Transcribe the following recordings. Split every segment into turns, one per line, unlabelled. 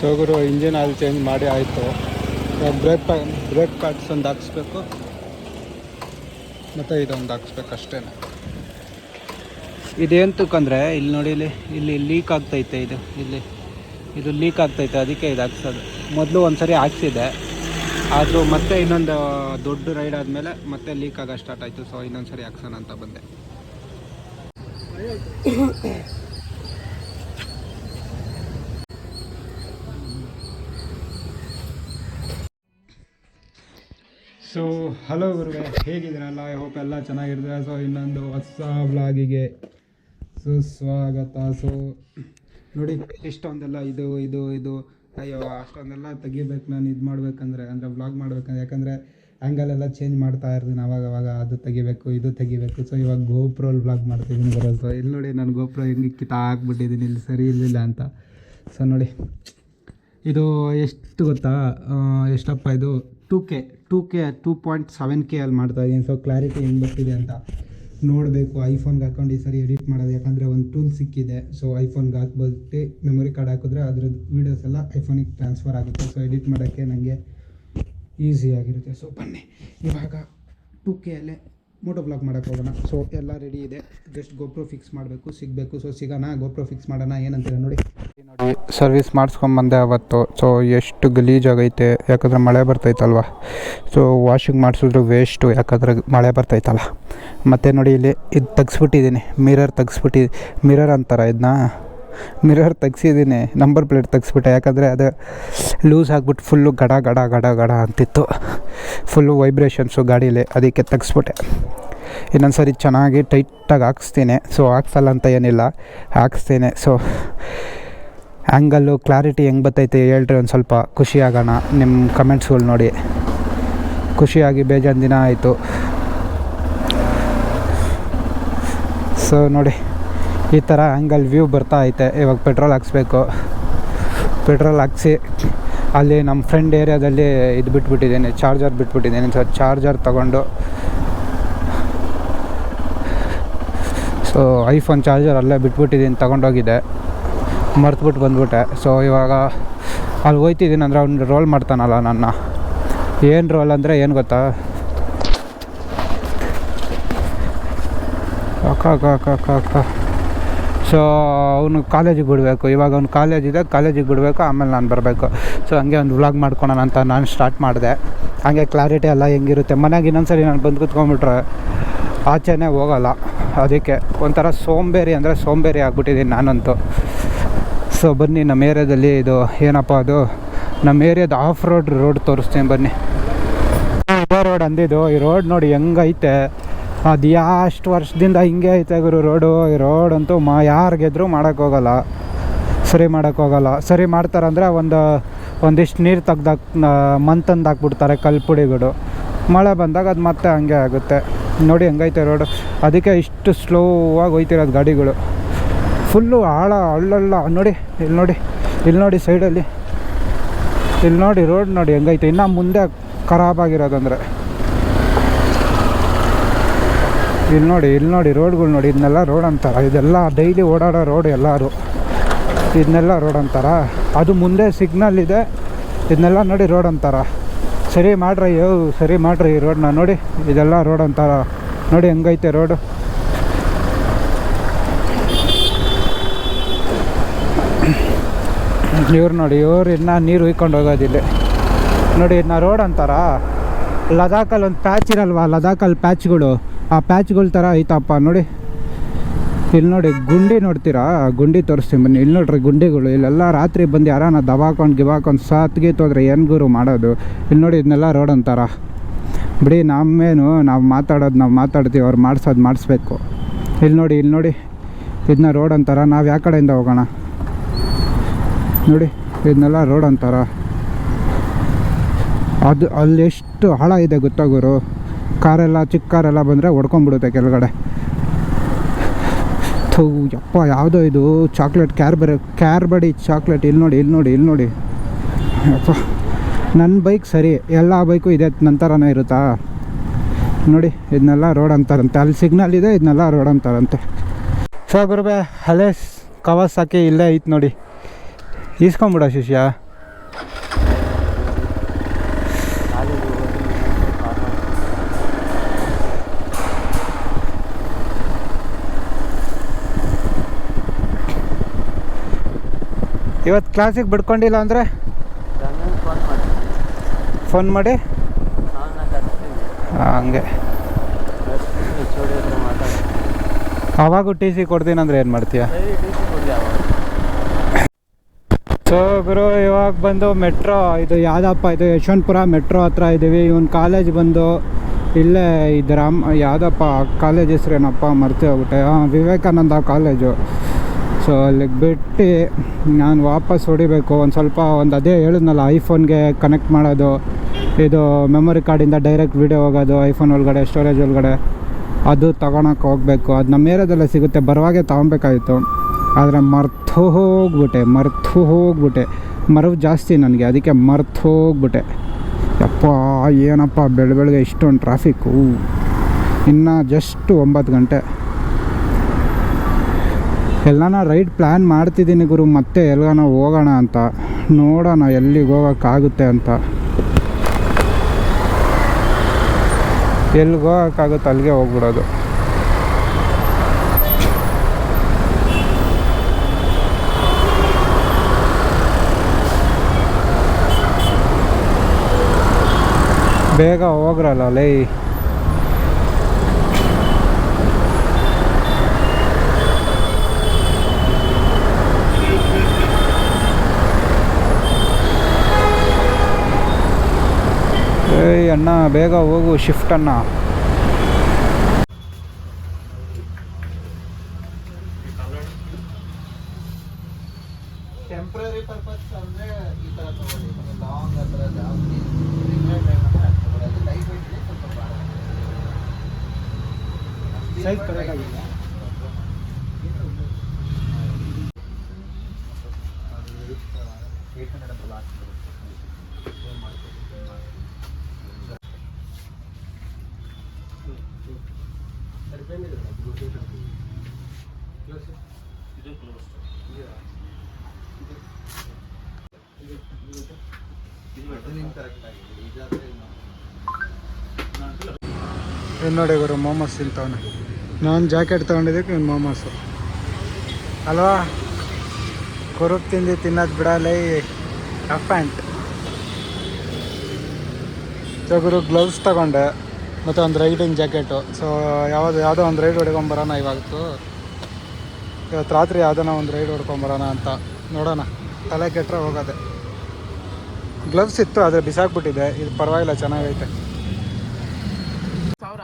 So engine oil change ಮಾಡಿ ಆಯಿತು. Break ಪ್ಯಾ brake pads ಒಂದು ಹಾಕ್ಸ್ಬೇಕು. ಮತ್ತು ಇದೊಂದು ಹಾಕ್ಸ್ಬೇಕು ಅಷ್ಟೇ ಇದೇಂತಕ್ಕಂದ್ರೆ ಇಲ್ಲಿ ನೋಡಿ, ಇಲ್ಲಿ ಇಲ್ಲಿ ಲೀಕ್ ಆಗ್ತೈತೆ ಇದು, ಇಲ್ಲಿ. ಇದು ಲೀಕ್ ಆಗ್ತೈತೆ, ಅದಕ್ಕೆ ಇದು ಹಾಕ್ಸೋದು. ಮೊದಲು ಒಂದ್ಸರಿ ಹಾಕ್ಸಿದೆ ಆದರೂ ಮತ್ತೆ ಇನ್ನೊಂದು ದೊಡ್ಡ ರೈಡ್ ಆದಮೇಲೆ ಮತ್ತೆ ಲೀಕ್ ಆಗೋ ಸ್ಟಾರ್ಟ್ ಆಯಿತು. ಸೊ ಇನ್ನೊಂದು ಸರಿ ಹಾಕ್ಸೋಣ ಅಂತ ಬಂದೆ. ಸೊ ಹಲೋ ಗುರುವೆ ಹೇಗಿದ್ದೀರಲ್ಲ? ಐ ಹೋಪ್ ಎಲ್ಲ ಚೆನ್ನಾಗಿರ್ತೀರ ಸೊ ಇನ್ನೊಂದು ಹೊಸ ವ್ಲಾಗಿಗೆ ಸುಸ್ವಾಗತ ಸೊ ನೋಡಿ, ಇಷ್ಟೊಂದೆಲ್ಲ ಇದು ಇದು ಇದು. ಅಯ್ಯೋ, ಅಷ್ಟೊಂದೆಲ್ಲ ತೆಗಿಬೇಕು ನಾನು, ಇದು ಮಾಡ್ಬೇಕಂದ್ರೆ, ಅಂದರೆ ವ್ಲಾಗ್ ಮಾಡ್ಬೇಕಂದ್ರೆ. ಯಾಕಂದರೆ ಆ್ಯಂಗಲೆಲ್ಲ ಚೇಂಜ್ ಮಾಡ್ತಾ ಇರ್ತೀನಿ ಅವಾಗ ಅವಾಗ ಅದು ತೆಗಿಬೇಕು, ಇದು ತೆಗಿಬೇಕು. ಸೊ ಇವಾಗ ಗೋಪ್ರೋಲ್ ವ್ಲಾಗ್ ಮಾಡ್ತಿದ್ದೀನಿ ಬರೋ ಸೊ ಇಲ್ಲಿ ನೋಡಿ, ನಾನು ಗೋಪ್ರೋ ಹೆಂಗೆ ಕಿತಾ ಹಾಕ್ಬಿಟ್ಟಿದ್ದೀನಿ. ಇಲ್ಲಿ ಸರಿ ಇರಲಿಲ್ಲ ಅಂತ. ಸೊ ನೋಡಿ, ಇದು ಎಷ್ಟು ಗೊತ್ತಾ? ಎಷ್ಟಪ್ಪ ಇದು? Two K two K two point seven K ಅಲ್ಲಿ ಮಾಡ್ತಾ ಇದ್ದೀನಿ. ಸೊ ಕ್ಲಾರಿಟಿ ಹೆಂಗೆ ಬರ್ತಿದೆ ಅಂತ ನೋಡಬೇಕು. ಐಫೋನ್ಗೆ ಹಾಕೊಂಡು ಈ ಸರಿ ಎಡಿಟ್ ಮಾಡೋದು. ಯಾಕಂದರೆ ಒಂದು ಟೂಲ್ ಸಿಕ್ಕಿದೆ. ಸೊ ಐಫೋನ್ಗೆ ಹಾಕ್ಬಿಟ್ಟು ಮೆಮೊರಿ ಕಾರ್ಡ್ ಹಾಕಿದ್ರೆ ಅದ್ರದ್ದು ವೀಡಿಯೋಸ್ ಎಲ್ಲ ಐಫೋನಿಗೆ ಟ್ರಾನ್ಸ್ಫರ್ ಆಗುತ್ತೆ. ಸೊ ಎಡಿಟ್ ಮಾಡೋಕ್ಕೆ ನನಗೆ ಈಸಿ ಆಗಿರುತ್ತೆ. ಸೊ ಬನ್ನಿ. ಇವಾಗ ಟೂ ಕೆ ಅಲ್ಲೇ ಮೋಟೋ ಬ್ಲಾಗ್ ಮಾಡೋಕ್ಕೆ ಹೋಗೋಣ. ಸೊ ಎಲ್ಲ ರೆಡಿ ಇದೆ. ಜಸ್ಟ್ ಗೋಪ್ರೋ ಫಿಕ್ಸ್ ಮಾಡಬೇಕು, ಸಿಗಬೇಕು. ಸೊ ಸಿಗೋಣ ಗೋಪ್ರೋ ಫಿಕ್ಸ್ ಮಾಡೋಣ, ಏನಂತೀರ ನೋಡಿ? ನೋಡಿ ಸರ್ವಿಸ್ ಮಾಡಿಸ್ಕೊಂಬಂದೆ ಅವತ್ತು. ಸೊ ಎಷ್ಟು ಗಲೀಜಾಗೈತೆ ಯಾಕಂದರೆ ಮಳೆ ಬರ್ತೈತಲ್ವ? ಸೊ ವಾಷಿಂಗ್ ಮಾಡಿಸಿದ್ರು ವೇಸ್ಟು ಯಾಕಂದ್ರೆ ಮಳೆ ಬರ್ತೈತಲ್ಲ. ಮತ್ತು ನೋಡಿ ಇಲ್ಲಿ, ಇದು ತೆಗ್ಸ್ಬಿಟ್ಟಿದ್ದೀನಿ. ಮಿರರ್ ತೆಗ್ಸ್ಬಿಟ್ಟಿ ಮಿರರ್ ಅಂತಾರ ಇದನ್ನ ಮಿರರ್ ತೆಗ್ಸಿದ್ದೀನಿ. ನಂಬರ್ ಪ್ಲೇಟ್ ತೆಗ್ಸ್ಬಿಟ್ಟೆ. ಯಾಕಂದರೆ ಅದು ಲೂಸ್ ಆಗಿಬಿಟ್ಟು ಫುಲ್ಲು ಗಡ ಗಡ ಗಡ ಗಡ ಅಂತಿತ್ತು. ಫುಲ್ಲು ವೈಬ್ರೇಷನ್ಸು ಗಾಡೀಲಿ, ಅದಕ್ಕೆ ತೆಗ್ಸ್ಬಿಟ್ಟೆ. ಇನ್ನೊಂದು ಸರಿ ಚೆನ್ನಾಗಿ ಟೈಟಾಗಿ ಹಾಕ್ಸ್ತೀನಿ. ಸೊ ಹಾಕ್ಸಲ್ಲ ಅಂತ ಏನಿಲ್ಲ. ಹಾಕ್ಸ್ತೀನಿ. ಸೊ ಆ್ಯಂಗಲ್ಲು ಕ್ಲಾರಿಟಿ ಹೆಂಗೆ ಬರ್ತೈತೆ ಹೇಳ್ರಿ ಒಂದು ಸ್ವಲ್ಪ. ಖುಷಿ ಆಗೋಣ ನಿಮ್ಮ ಕಮೆಂಟ್ಸ್ಗಳು ನೋಡಿ. ಖುಷಿಯಾಗಿ ಬೇಜಾನ್ ದಿನ ಆಯಿತು. ಸೊ ನೋಡಿ. ಈ ಥರ ಆ್ಯಂಗಲ್ ವ್ಯೂ ಬರ್ತಾ ಐತೆ. ಇವಾಗ ಪೆಟ್ರೋಲ್ ಹಾಕ್ಸ್ಬೇಕು. ಪೆಟ್ರೋಲ್ ಹಾಕ್ಸಿ. ಅಲ್ಲಿ ನಮ್ಮ ಫ್ರೆಂಡ್ ಏರಿಯಾದಲ್ಲಿ ಇದು ಬಿಟ್ಬಿಟ್ಟಿದ್ದೀನಿ ಚಾರ್ಜರ್ ಬಿಟ್ಬಿಟ್ಟಿದ್ದೀನಿ. ಸೊ ಚಾರ್ಜರ್ ತಗೊಂಡು ಸೊ ಐಫೋನ್ ಚಾರ್ಜರ್ ಅಲ್ಲೇ ಬಿಟ್ಬಿಟ್ಟಿದ್ದೀನಿ ತೊಗೊಂಡೋಗಿದ್ದೆ. ಮರ್ತುಬಿಟ್ಟು ಬಂದ್ಬಿಟ್ಟೆ. ಸೊ ಇವಾಗ ಅಲ್ಲಿ ಹೋಯ್ತಿದ್ದೀನಿ ಅಂದರೆ ಅವ್ನು ರೋಲ್ ಮಾಡ್ತಾನಲ್ಲ ನನ್ನ. ಏನು ರೋಲ್ ಅಂದರೆ ಏನು ಗೊತ್ತಾ? ಅಕ್ಕ ಅಕ್ಕ ಅಕ್ಕ ಅಕ್ಕ ಅಕ್ಕ. ಸೊ ಅವನು ಕಾಲೇಜಿಗೆ ಬಿಡಬೇಕು. ಇವಾಗ ಅವ್ನು ಕಾಲೇಜ್ ಕಾಲೇಜಿಗೆ ಬಿಡಬೇಕು, ಆಮೇಲೆ ನಾನು ಬರಬೇಕು. ಸೊ ಹಂಗೆ ಒಂದು ವ್ಲಾಗ್ ಮಾಡ್ಕೊಳೋಣ ಅಂತ ನಾನು ಸ್ಟಾರ್ಟ್ ಮಾಡಿದೆ. ಹಾಗೆ ಕ್ಲಾರಿಟಿ ಎಲ್ಲ ಹೆಂಗಿರುತ್ತೆ. ಮನೆಗೆ ಇನ್ನೊಂದ್ಸರಿ ನಾನು ಬಂದು ಕೂತ್ಕೊಂಡ್ಬಿಟ್ರೆ ಆಚೆನೇ ಹೋಗಲ್ಲ. ಅದಕ್ಕೆ ಒಂಥರ ಸೋಂಬೇರಿ ಅಂದರೆ ಸೋಂಬೇರಿ ಆಗಿಬಿಟ್ಟಿದ್ದೀನಿ ನಾನಂತೂ. ಸೊ ಬನ್ನಿ, ನಮ್ಮ ಏರಿಯಾದಲ್ಲಿ ಇದು ಏನಪ್ಪ ಅದು? ನಮ್ಮ ಏರಿಯಾದ ಆಫ್ ರೋಡ್ ರೋಡ್ ತೋರಿಸ್ತೀನಿ ಬನ್ನಿ. ಇದೇ ರೋಡ್ ಅಂದಿದ್ದು. ಈ ರೋಡ್ ನೋಡಿ ಹೆಂಗೈತೆ. ಅದು ಎಷ್ಟು ವರ್ಷದಿಂದ ಹಿಂಗೆ ಐತೆ ಗುರು ರೋಡು ಈ ರೋಡ್ ಅಂತೂ ಮಾ, ಯಾರು ಗೆದ್ರೂ ಮಾಡೋಕ್ಕೋಗಲ್ಲ ಸರಿ ಮಾಡೋಕ್ಕೋಗಲ್ಲ ಸರಿ ಮಾಡ್ತಾರಂದ್ರೆ ಒಂದು, ಒಂದಿಷ್ಟು ನೀರು ತೆಗ್ದಾಕ್ ಮಂತಂದು ಹಾಕ್ಬಿಡ್ತಾರೆ ಕಲ್ಪುಡಿಗಳು ಮಳೆ ಬಂದಾಗ ಅದು ಮತ್ತೆ ಹಂಗೆ ಆಗುತ್ತೆ. ನೋಡಿ ಹೆಂಗೈತೆ ರೋಡು ಅದಕ್ಕೆ ಇಷ್ಟು ಸ್ಲೋವಾಗಿ ಹೋಯ್ತಿರೋದು ಗಾಡಿಗಳು. ಫುಲ್ಲು ಆಳ ಹಳ್ಳಲ್ಲ ನೋಡಿ ಇಲ್ಲಿ ನೋಡಿ ಇಲ್ಲಿ ನೋಡಿ ಸೈಡಲ್ಲಿ ಇಲ್ಲಿ ನೋಡಿ ರೋಡ್ ನೋಡಿ ಹೆಂಗೈತೆ ಇನ್ನು ಮುಂದೆ ಖರಾಬಾಗಿರೋದಂದರೆ ಇಲ್ಲಿ ನೋಡಿ ಇಲ್ಲಿ ನೋಡಿ ರೋಡ್ಗಳು ನೋಡಿ. ಇದನ್ನೆಲ್ಲ ರೋಡ್ ಅಂತಾರ. ಇದೆಲ್ಲ ಡೈಲಿ ಓಡಾಡೋ ರೋಡ್ ಎಲ್ಲರೂ. ಇದನ್ನೆಲ್ಲ ರೋಡ್ ಅಂತಾರ. ಅದು ಮುಂದೆ ಸಿಗ್ನಲ್ ಇದೆ. ಇದನ್ನೆಲ್ಲ ನೋಡಿ ರೋಡ್ ಅಂತಾರ. ಸರಿ ಮಾಡ್ರಿ ಯೋ ಸರಿ ಮಾಡ್ರಿ ಈ ರೋಡ್ನ ನೋಡಿ. ಇದೆಲ್ಲ ರೋಡ್ ಅಂತಾರ ನೋಡಿ ಹೆಂಗೈತೆ ರೋಡು ಇವ್ರು ನೋಡಿ, ಇವ್ರು ಇನ್ನೂ ನೀರು ಹುಯ್ಕೊಂಡು ಹೋಗೋದಿಲ್ಲ ನೋಡಿ ಇನ್ನ ರೋಡ್ ಅಂತಾರ ಲದಾಖಲ್ಲಿ ಒಂದು ಪ್ಯಾಚ್ ಇರಲ್ವಾ ಲದಾಖಲ್ಲಿ ಪ್ಯಾಚ್ಗಳು ಆ ಪ್ಯಾಚ್ಗಳ ಥರ ಐತಪ್ಪ, ನೋಡಿ. ಇಲ್ಲಿ ನೋಡಿ ಗುಂಡಿ ನೋಡ್ತೀರಾ? ಗುಂಡಿ ತೋರಿಸ್ತೀನಿ ಬನ್ನಿ. ಇಲ್ಲಿ ನೋಡ್ರಿ ಗುಂಡಿಗಳು. ಇಲ್ಲೆಲ್ಲ ರಾತ್ರಿ ಬಂದು ಯಾರಾನ ದಬಾಕೊಂಡು ಗಿಬಾಕೊಂಡು ಸಾತ್ಗೆ ತೋದ್ರೆ ಏನು ಗುರು ಮಾಡೋದು? ಇಲ್ಲಿ ನೋಡಿ ಇದನ್ನೆಲ್ಲ ರೋಡ್ ಅಂತಾರ. ಬಿಡಿ ನಮ್ಮೇನು ನಾವು ಮಾತಾಡೋದು ನಾವು ಮಾತಾಡ್ತೀವಿ, ಅವ್ರು ಮಾಡ್ಸೋದು ಮಾಡಿಸ್ಬೇಕು. ಇಲ್ಲಿ ನೋಡಿ ಇಲ್ಲಿ ನೋಡಿ. ಇದನ್ನ ರೋಡ್ ಅಂತಾರ. ನಾವು ಯಾವ ಕಡೆಯಿಂದ ಹೋಗೋಣ? ನೋಡಿ ಇದನ್ನೆಲ್ಲ ರೋಡ್ ಅಂತಾರ. ಅದು ಅಲ್ಲಿ ಎಷ್ಟು ಆಳ ಇದೆ ಗೊತ್ತಾ ಗುರು? ಕಾರೆಲ್ಲ ಚಿಕ್ಕ ಕಾರೆಲ್ಲ ಬಂದರೆ ಹೊಡ್ಕೊಂಬಿಡುತ್ತೆ ಕೆಳಗಡೆ. ಥೂ ಯಪ್ಪ, ಯಾವುದೋ ಇದು ಚಾಕ್ಲೇಟ್ ಕ್ಯಾರ್ಬರಿ ಕ್ಯಾರ್ಬಡಿ ಚಾಕ್ಲೇಟ್ ಇಲ್ಲಿ ನೋಡಿ ಇಲ್ಲಿ ನೋಡಿ ಇಲ್ಲಿ ನೋಡಿ. ಯಪ್ಪ ನನ್ನ ಬೈಕ್ ಸರಿ, ಎಲ್ಲ ಬೈಕು ಇದೆ ನಂತರನೇ ಇರುತ್ತಾ? ನೋಡಿ ಇದನ್ನೆಲ್ಲ ರೋಡ್ ಅಂತಾರಂತೆ. ಅಲ್ಲಿ ಸಿಗ್ನಲ್ ಇದೆ ಇದನ್ನೆಲ್ಲ ರೋಡ್ ಅಂತಾರಂತೆ. ಸೊ, ಗುರುಬೆ ಹಳೆ ಕವಾಸಾಕಿ ಇಲ್ಲೇ ಐತೆ ನೋಡಿ. ಈಸ್ಕೊಂಬಿಡ ಶಿಷ್ಯ. ಇವತ್ತು ಕ್ಲಾಸಿಗೆ ಬಿಡ್ಕೊಂಡಿಲ್ಲ ಅಂದರೆ?
ಫೋನ್ ಮಾಡಿ.
ಹಂಗೆ. ಅವಾಗೂ ಟಿ ಸಿ ಕೊಡ್ತೀನಿ ಅಂದರೆ ಏನು ಮಾಡ್ತೀಯ?
ಸಿ
ಗುರು, ಇವಾಗ ಬಂದು ಮೆಟ್ರೋ, ಇದು ಯಾವುದಪ್ಪ, ಇದು ಯಶವಂತಪುರ ಮೆಟ್ರೋ ಹತ್ರ ಇದ್ದೀವಿ ಇವನ್ ಕಾಲೇಜ್ ಬಂದು ಇಲ್ಲೇ ಇದು ರಾಮ್ ಯಾವುದಪ್ಪ ಕಾಲೇಜ್ ಹೆಸ್ರೇನಪ್ಪ ಮರ್ತಿ ಹೋಗ್ಬಿಟ್ಟೆ. ವಿವೇಕಾನಂದ ಕಾಲೇಜು ಸೊ ಅಲ್ಲಿಗೆ ಬಿಟ್ಟು ನಾನು ವಾಪಸ್ ಹೊಡಿಬೇಕು. ಒಂದು ಸ್ವಲ್ಪ ಒಂದು ಅದೇ ಹೇಳಿದ್ನಲ್ಲ, ಐಫೋನ್ಗೆ ಕನೆಕ್ಟ್ ಮಾಡೋದು. ಇದು ಮೆಮೊರಿ ಕಾರ್ಡಿಂದ ಡೈರೆಕ್ಟ್ ವಿಡಿಯೋ ಹೋಗೋದು, ಐಫೋನ್ ಒಳಗಡೆ ಸ್ಟೋರೇಜ್ ಒಳಗಡೆ. ಅದು ತಗೊಳಕ್ಕೆ ಹೋಗಬೇಕು. ಅದು ನಮ್ಮ ಏರಿಯಾದಲ್ಲೇ ಸಿಗುತ್ತೆ. ಬರುವಾಗೆ ತೊಗೊಬೇಕಾಗಿತ್ತು ಆದರೆ ಮರ್ತು ಹೋಗ್ಬಿಟ್ಟೆ. ಮರ್ತು ಹೋಗ್ಬಿಟ್ಟೆ. ಮರವು ಜಾಸ್ತಿ ನನಗೆ. ಅದಕ್ಕೆ ಮರ್ತು ಹೋಗ್ಬಿಟ್ಟೆ. ಯಪ್ಪ, ಏನಪ್ಪ ಬೆಳ ಬೆಳಗ್ಗೆ ಇಷ್ಟೊಂದು ಟ್ರಾಫಿಕ್ಕು ಇನ್ನು ಜಸ್ಟ್ ಒಂಬತ್ತು ಗಂಟೆ. ಎಲ್ಲನ ರೈಡ್ ಪ್ಲ್ಯಾನ್ ಮಾಡ್ತಿದ್ದೀನಿ ಗುರು, ಮತ್ತೆ ಎಲ್ಲಾನ ಹೋಗೋಣ ಅಂತ. ನೋಡೋಣ ಎಲ್ಲಿಗೆ ಹೋಗೋಕ್ಕಾಗುತ್ತೆ ಅಂತ. ಎಲ್ಲಿಗೆ ಹೋಗೋಕ್ಕಾಗುತ್ತೆ ಅಲ್ಲಿಗೆ ಹೋಗ್ಬಿಡೋದು. ಬೇಗ ಹೋಗ್ರಲ್ಲ ಲೈ. ಅಣ್ಣ ಬೇಗ ಹೋಗು ಶಿಫ್ಟ್ ಅಣ್ಣ
ಟೆಂಪ್ರರಿ ಪರ್ಪಸ್ ಅಂದರೆ ಈ ಥರ ತೊಗೊಳ್ಳಿ ಲಾಂಗ್ ಹತ್ರ ಜಾಸ್ತಿ ರಿಕ್ವೈರ್ಡ್ ಟೈಮ್ ಅಂದರೆ ಅದು ತೊಗೊಳ್ಳಿ ಅದು ಲೈಟ್ ವೆಯ್ಟ್ ಇದೆ ಸ್ವಲ್ಪ ಭಾರ
Size correct ಆಗಿಲ್ಲ?
ಏಟ್ ಹಂಡ್ರೆಡ್ ಅಂತ ಲಾಸ್ಟ್ ಕರೆಕ್ಟ್ ಆಗಿದೆ ಇದಾದ್ರೆ
ಇದು ನೋಡಿ ಗುರು ಮೋಮೋಸ್ ತಿಂತವನೆ. ನಾನು ಜಾಕೆಟ್ ತೊಗೊಂಡಿದ್ದಕ್ಕೆ ಇವ್ನು ಮೋಮೋಸು ಅಲ್ವಾ? ಕೊರಕ್ ತಿಂದು ತಿನ್ನೋದು ಬಿಡಲ್ಲ ಕಫ್ ಪ್ಯಾಂಟ್ ಗುರು ಗ್ಲೌಸ್ ತಗೊಂಡೆ. ಮತ್ತು ಒಂದು ರೈಡಿಂಗ್ ಜಾಕೆಟು. ಸೊ ಯಾವುದು ಯಾವುದೋ ಒಂದು ರೈಡ್ ಹೊಡ್ಕೊಂಬರೋಣ ಇವಾಗತ್ತು ಇವತ್ತು ರಾತ್ರಿ ಯಾವುದೋ ಒಂದು ರೈಡ್ ಹೊಡ್ಕೊಂಬರೋಣ ಅಂತ. ನೋಡೋಣ. ತಲೆ ಕೆಟ್ಟರೆ ಹೋಗೋದೆ. ಗ್ಲವ್ಸ್ ಇತ್ತು ಆದರೆ ಬಿಸಾಕ್ಬಿಟ್ಟಿದೆ. ಇದು ಪರವಾಗಿಲ್ಲ ಚೆನ್ನಾಗೈತೆ.
ಸಾವಿರ?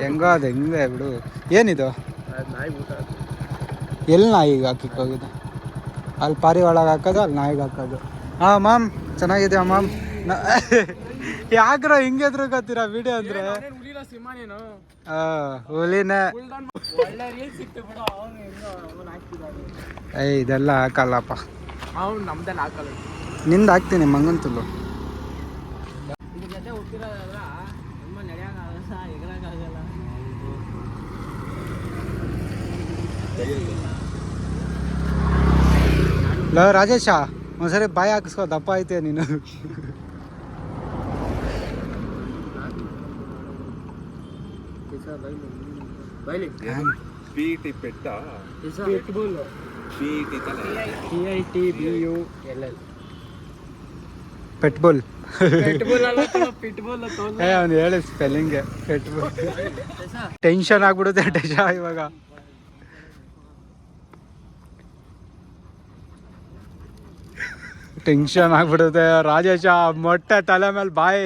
ಹೆಂಗೋ ಅದು ಹೆಂಗೆ ಬಿಡು. ಏನಿದು? ಎಲ್ಲಿ ನಾಯಿಗೆ ಹಾಕಿಕ್ ಹೋಗಿದೆ ಅಲ್ಲಿ ಪಾರಿ ಒಳಗೆ ಹಾಕೋದು ಅಲ್ಲಿ ನಾಯಿಗೆ ಹಾಕೋದು. ಹಾಂ ಮ್ಯಾಮ್ ಚೆನ್ನಾಗಿದೆಯಾ ಮ್ಯಾಮ್ ಯಾಕ್ರ ಹಿಂಗೆ ಎದ್ರುಗತ್ತೀರಾ ವಿಡಿಯೋ ಅಂದ್ರೆ? ಹುಲಿನೇ ಏಯ್ ಇದೆಲ್ಲ ಹಾಕಲ್ಲಪ್ಪ. ನಿಂದ ಹಾಕ್ತೀನಿ ಮಂಗಂತುಲು
ಹಲೋ ಜೊತೆ ಹುಟ್ಟಿರೋದಲ್ಲ ತುಂಬ ನಡೆಯೋಕ್ಕಾಗಲ್ಲ ಎಗರೋಕ್ಕಾಗಲ್ಲ.
ಲೋ ರಾಜೇಶ ಒಂದ್ಸರಿ ಬಾಯಿ ಹಾಕಿಸ್ಕೋ ದಪ್ಪ ಐತೆ ನೀನು.
ಪೆಟ್ಟ ತಲೆ
T I T B U L L pet bull ಅಲ್ಲ ಪಿಟ್ಬುಲ್
ಏ ಅವ್ನು ಹೇಳಿ ಸ್ಪೆಲ್ಲಿಂಗ್ಗೆ ಪೆಟ್ಬಾಲ್ ಟೆನ್ಷನ್ ಆಗ್ಬಿಡುತ್ತೆ ಟೆಶ ಇವಾಗ. ಟೆನ್ಷನ್ ಆಗ್ಬಿಡುತ್ತೆ ರಾಜೇಶ ಮೊಟ್ಟೆ ತಲೆ ಮೇಲೆ ಬಾಯಿ.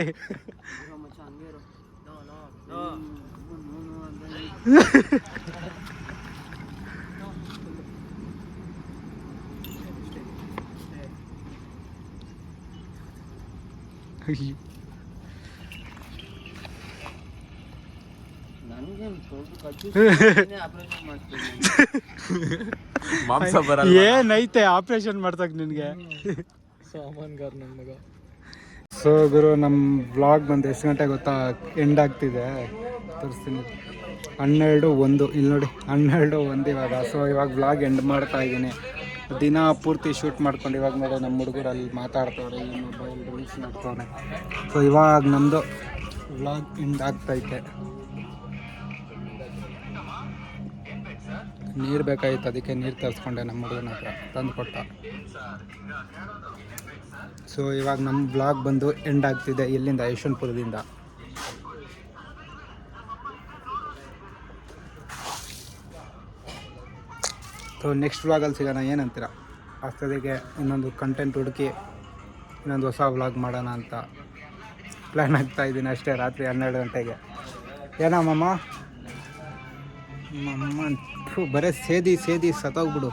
ಮಾಂಸ ಬರಲ್ಲ
ಏನೈತೆ ಆಪರೇಷನ್ ಮಾಡ್ತಕ್ ನಿನಗೆ
ಸಾಮಾನ್ಗಾರ್ ನನ್ನ ಮಗ
ಸೊ ಗುರು ನಮ್ಮ ವ್ಲಾಗ್ ಬಂದು ಎಷ್ಟು ಗಂಟೆ ಗೊತ್ತಾ? ಎಂಡ್ ಆಗ್ತಿದೆ. ತೋರಿಸ್ತೀನಿ. ಹನ್ನೆರಡು ಒಂದು. ಇಲ್ಲಿ ನೋಡಿ, ಹನ್ನೆರಡು ಒಂದು ಇವಾಗ. ಸೊ ಇವಾಗ ವ್ಲಾಗ್ ಎಂಡ್ ಮಾಡ್ತಾ ಇದ್ದೀನಿ. ದಿನ ಪೂರ್ತಿ ಶೂಟ್ ಮಾಡ್ಕೊಂಡು ಇವಾಗ ನೋಡಿ ನಮ್ಮ ಹುಡುಗರಲ್ಲಿ ಮಾತಾಡ್ತವ್ರೆ, ಈ ಮೊಬೈಲ್ ರೀಲ್ಸ್ ಮಾಡ್ತವ್ರೆ ಸೊ ಇವಾಗ ನಮ್ಮದು ವ್ಲಾಗ್ ಎಂಡ್ ಆಗ್ತೈತೆ. ನೀರು ಬೇಕಾಗಿತ್ತು, ಅದಕ್ಕೆ ನೀರು ತರಿಸ್ಕೊಂಡೆ ನಮ್ಮ ಹುಡುಗನ ಹತ್ರ, ತಂದು ಕೊಟ್ಟ. ಸೊ ಇವಾಗ ನಮ್ಮ ಬ್ಲಾಗ್ ಬಂದು ಎಂಡ್ ಆಗ್ತಿದೆ ಎಲ್ಲಿಂದ ಯಶವಂತಪುರದಿಂದ. ಸೊ ನೆಕ್ಸ್ಟ್ ವ್ಲಾಗಲ್ಲಿ ಸಿಗೋಣ, ಏನಂತೀರ? ಅಷ್ಟೊತ್ತಿಗೆ ಇನ್ನೊಂದು ಕಂಟೆಂಟ್ ಹುಡುಕಿ, ಇನ್ನೊಂದು ಹೊಸ ವ್ಲಾಗ್ ಮಾಡೋಣ ಅಂತ ಪ್ಲ್ಯಾನ್ ಆಗ್ತಾ ಇದ್ದೀನಿ ಅಷ್ಟೇ, ರಾತ್ರಿ ಹನ್ನೆರಡು ಗಂಟೆಗೆ. ಏನೋ ಮಮ್ಮ ಥು, ಬರೀ ಸೇದಿ ಸೇದಿ ಸತ್ತೋಗ್ಬಿಡು.